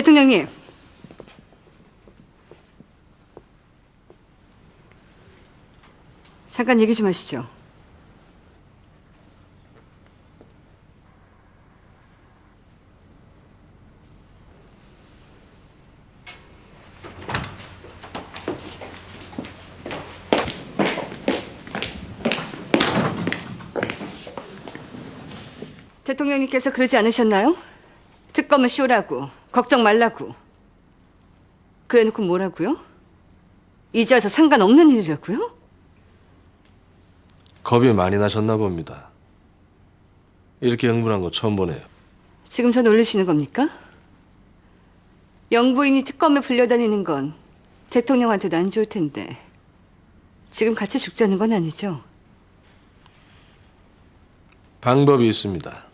대통령님. 잠깐 얘기 좀 하시죠. 대통령님께서 그러지 않으셨나요? 특검은 쇼라고 걱정 말라고 그래 놓고 뭐라고요? 이제 와서 상관없는 일이라고요? 겁이 많이 나셨나 봅니다. 이렇게 흥분한 거 처음 보네요. 지금 저 놀리시는 겁니까? 영부인이 특검에 불려다니는 건 대통령한테도 안 좋을 텐데 지금 같이 죽자는 건 아니죠? 방법이 있습니다.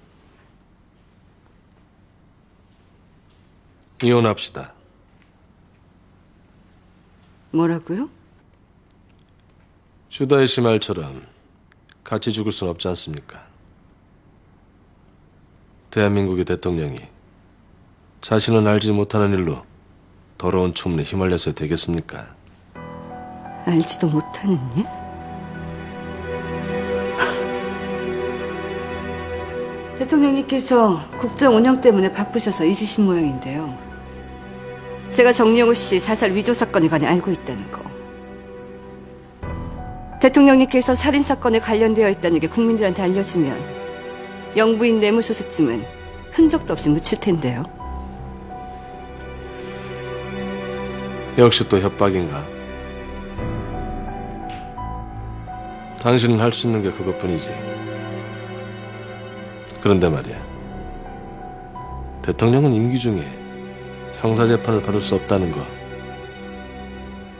이혼합시다. 뭐라고요? 주다의 씨 말처럼 같이 죽을 순 없지 않습니까? 대한민국의 대통령이 자신은 알지 못하는 일로 더러운 추문에 휘말려서 되겠습니까? 알지도 못하는 일? 대통령님께서 국정 운영 때문에 바쁘셔서 잊으신 모양인데요. 제가 정영우 씨 자살 위조 사건에 관해 알고 있다는 거. 대통령님께서 살인 사건에 관련되어 있다는 게 국민들한테 알려지면 영부인 뇌물수수쯤은 흔적도 없이 묻힐 텐데요. 역시 또 협박인가? 당신은 할 수 있는 게 그것뿐이지. 그런데 말이야. 대통령은 임기 중에 형사 재판을 받을 수 없다는 거.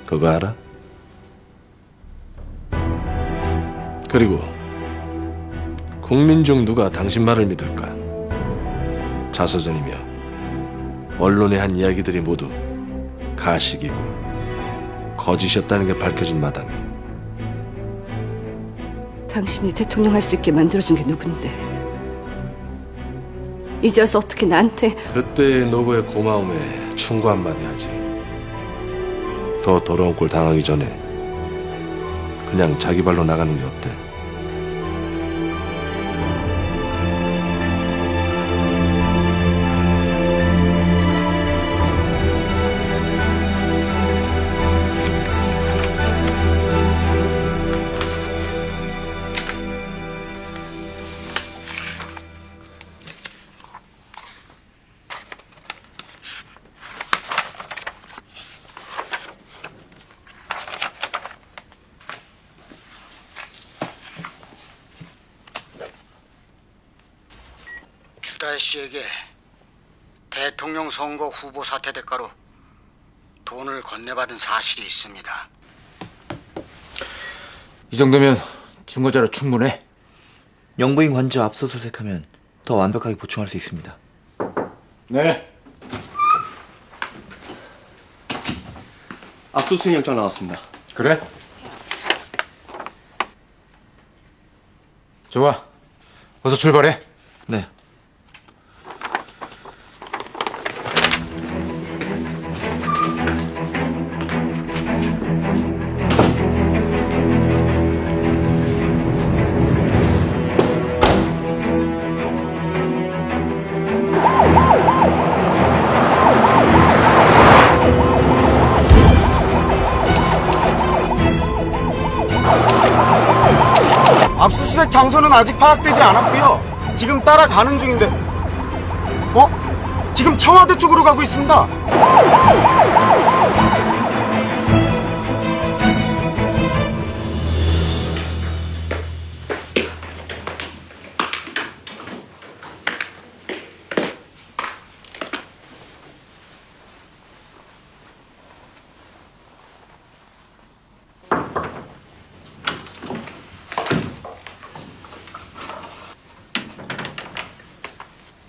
그거 알아? 그리고 국민 중 누가 당신 말을 믿을까? 자서전이며 언론에 한 이야기들이 모두 가식이고 거짓이었다는 게 밝혀진 마당에 당신이 대통령 할 수 있게 만들어준 게 누군데? 이제 와서 어떻게 나한테 그때의 노부의 고마움에 충고 한마디 하지 더 더러운 꼴 당하기 전에 그냥 자기 발로 나가는 게 어때? 주다 씨에게 대통령 선거 후보 사퇴 대가로 돈을 건네받은 사실이 있습니다. 이 정도면 증거자료 충분해. 영부인 관저 압수수색하면 더 완벽하게 보충할 수 있습니다. 네. 압수수색 영장 나왔습니다. 그래? 좋아. 어서 출발해. 네. 압수수색 장소는 아직 파악되지 않았고요. 지금 따라가는 중인데, 어? 지금 청와대 쪽으로 가고 있습니다.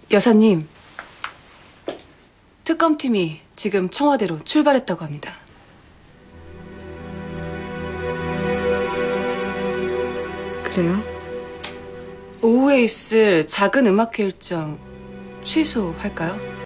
여사님, 특검팀이 지금 청와대로 출발했다고 합니다. 그래요? 오후에 있을 작은 음악회 일정 취소할까요?